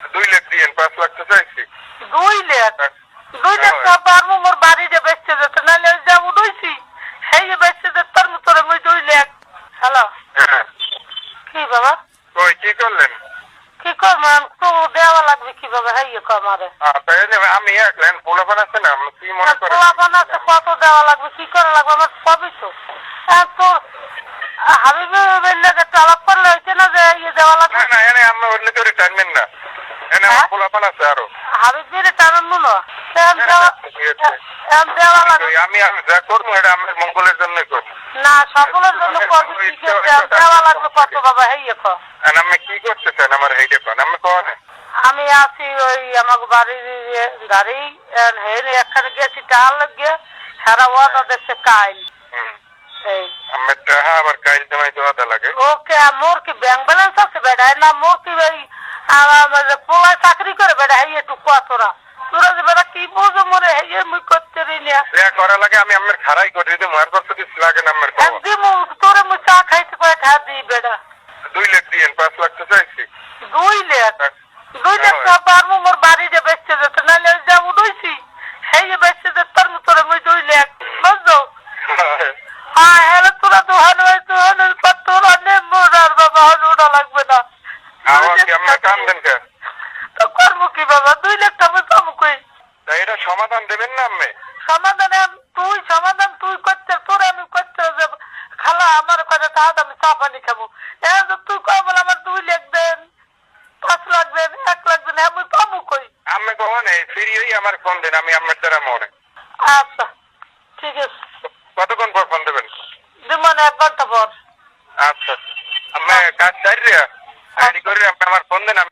দুই লাখ দিয়েন পাঁচ লাখ তো চাইছি। দুই লাখ? হ্যাঁ। দুই লাখ টাকা পারব মোর বাড়ি যে বেচতে যেতে নাহলে ওই যা উঠেছি সেই যে বেচতে যেতে তার মতো মুই দুই লাখ। হ্যালো? হ্যাঁ। কি বাবা? কি করলেন? কি করব? তো দেওয়া লাগবে কীভাবে? কমারে আহ, তাই জন্য আমি একলেন পোলাপান আছে না? কি মনে করেন? পোলাপান আছে কত দেওয়া লাগবে কি করা লাগবে? আমার সবই তো। তো হাবিবের লেগে তালাপ করলে হয়েছে না যে ইয়ে দেওয়া লাগবে? আমি আমি যা করব এটা আমার মঙ্গলের জন্যই করব। না সকলের জন্য করবি ঠিক আছে দেওয়া লাগবে কত বাবা হ্যাঁ আর আমি কি করতে চান আমার হেইডে কোন আমি কোন আমি আছি ওই আমার বাড়ির ইয়ে গাড়ি হেরে একখানে গেছি টাল লাগিয়ে সারা ওয়াদা দেখছে কাইল। আমার টাহা আবার কাইল দেওয়া লাগে। ওকে মোর কি ব্যাংক ব্যালেন্স আছে বেটা না মোর কি ওই পোলায় চাকরি করে বেটা হেই একটু কুয়া তোরা? তোরা যে বেটা কি বুঝো মোরে? হেই মুই করতে রি না। যা করা লাগে আমি আমার খারাই করে দিই মার করতে কিছু লাগে না আমার বাবা। একদিন তোরে মুই চা খাইতে কয়ে খা দি বেটা। দুই লাখ দিয়েন পাঁচ লাখ তো চাইছি। দুই লাখ হ্যাঁ। দুই লাখ টাকা পারব মোর বাড়ি যে বেচতে যেতে নাহলে ওই যা উঠেছি সেই যে বেচতে যেতে তার মতো মুই দুই লাখ বুঝছ হ্যাঁ হ্যালো তোরা দোহান হয় দোহান পর তোরা নেব না আর বাবা হন ওটা লাগবে না আমার কি আপনার কাম দেন কে তো করব কি বাবা দুই লাখ টাকা পাবো কই? এটা সমাধান দেবেন না আমি সমাধান তুই সমাধান তুই করতে তোর আমি করতে খালা আমার কথা তাহলে আমি চা পানি খাব। তুই কয় বলে আমার দুই লাখ দেন পাঁচ লাখ দেন এক লাখ দেন আমি পাবো কই? আমি কখন ফ্রি হই আমার ফোন দেন আমি আপনার দ্বারা মনে আচ্ছা ঠিক আছে। কতক্ষণ পর ফোন দেবেন? দিমান এক ঘণ্টা পর আচ্ছা আমি কাজ চাই রে রেডি করে আপনি আমার ফোন দেন আমি